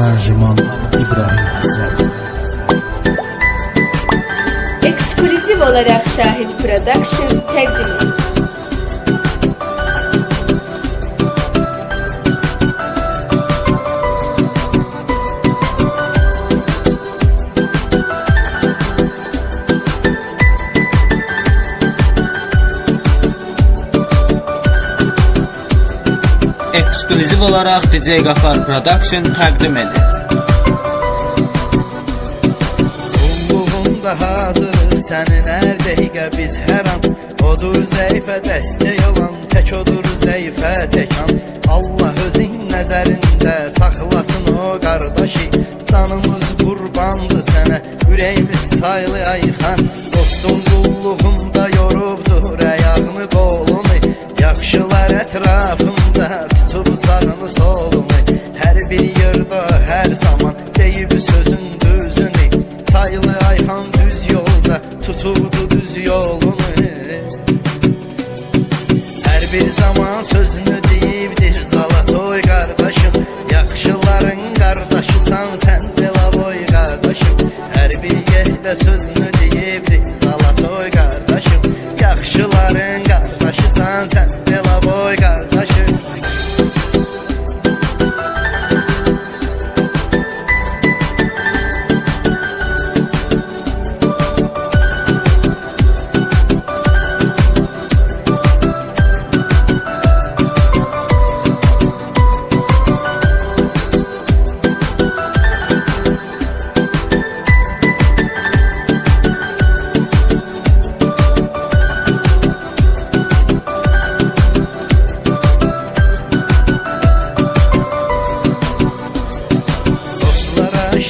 Aranjman İbrahim Hasret Ekskluzif olarak Şahit Production edir. Ekskluzif olaraq DJ Qafar Production təqdim edir. Kulluğumda hazır senin her dakika biz her an? Odur zeyfe destek olan tek odur zeyfe tek an. Allah özün nəzərində saxlasın o qardaşı. Canımız qurbandı sənə, ürəyimiz saylı ayxan. Dostum qulluğumda yorubdur ayağını qolunu. Yaxşılar ətrafında yolda tutubdu düz yolunu. Hər bir zaman sözünü deyibdir Zalatoy qardaşım Yaxşıların qardaşısan sən Delavoy qardaşım Hər bir yerdə sözünü deyibdir Zalatoy qardaşım Yaxşıların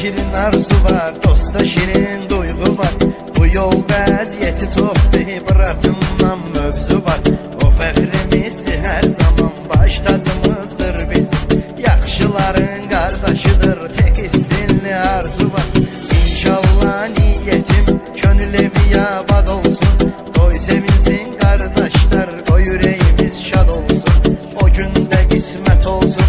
şirin arzu var, dosta şirin duygu var. Bu yolda əziyyəti çoxdur, bırakımdan mövzu var. O fəxrimizdir hər zaman, baş tacımızdır biz. Yaxşıların qardaşıdır, tek istinli arzu var. İnşallah niyetim, könül evi yabad olsun. Qoy sevinsin qardaşlar, qoy ürəyimiz şad olsun. O gündə qismət olsun,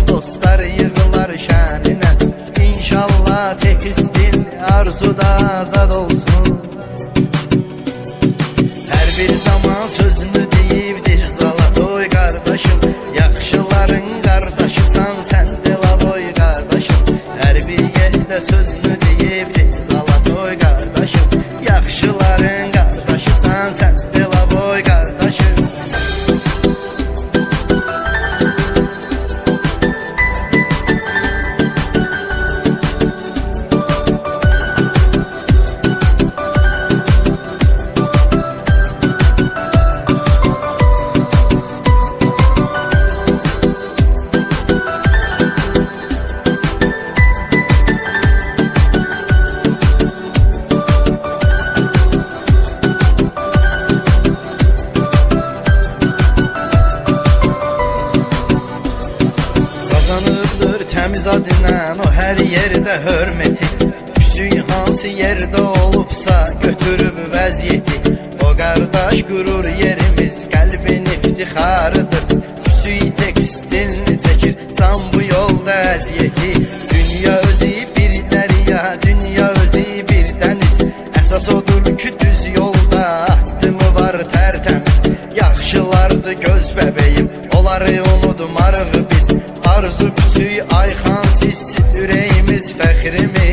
arzuda azad olsun. Hər bir zaman sözünü deyibdir? Zalatoy qardaşım Yaxşıların qardaşısan sən Delavoy qardaşım Hər bir yerdə sözünü deyibdir Təmiz adından o hər yerdə hörməti Küçük hansı yerdə olubsa götürüb vəziyyəti O qardaş qurur yerimiz qəlbin iftixarıdır Küçük tekstilini çəkir can bu yolda əziyyəti Dünya özü bir dərya, dünya özü bir dəniz Əsas odur ki düz yolda addımı var tərtəmiz Yaxşılardı göz bəbəyim, onları ürəyimiz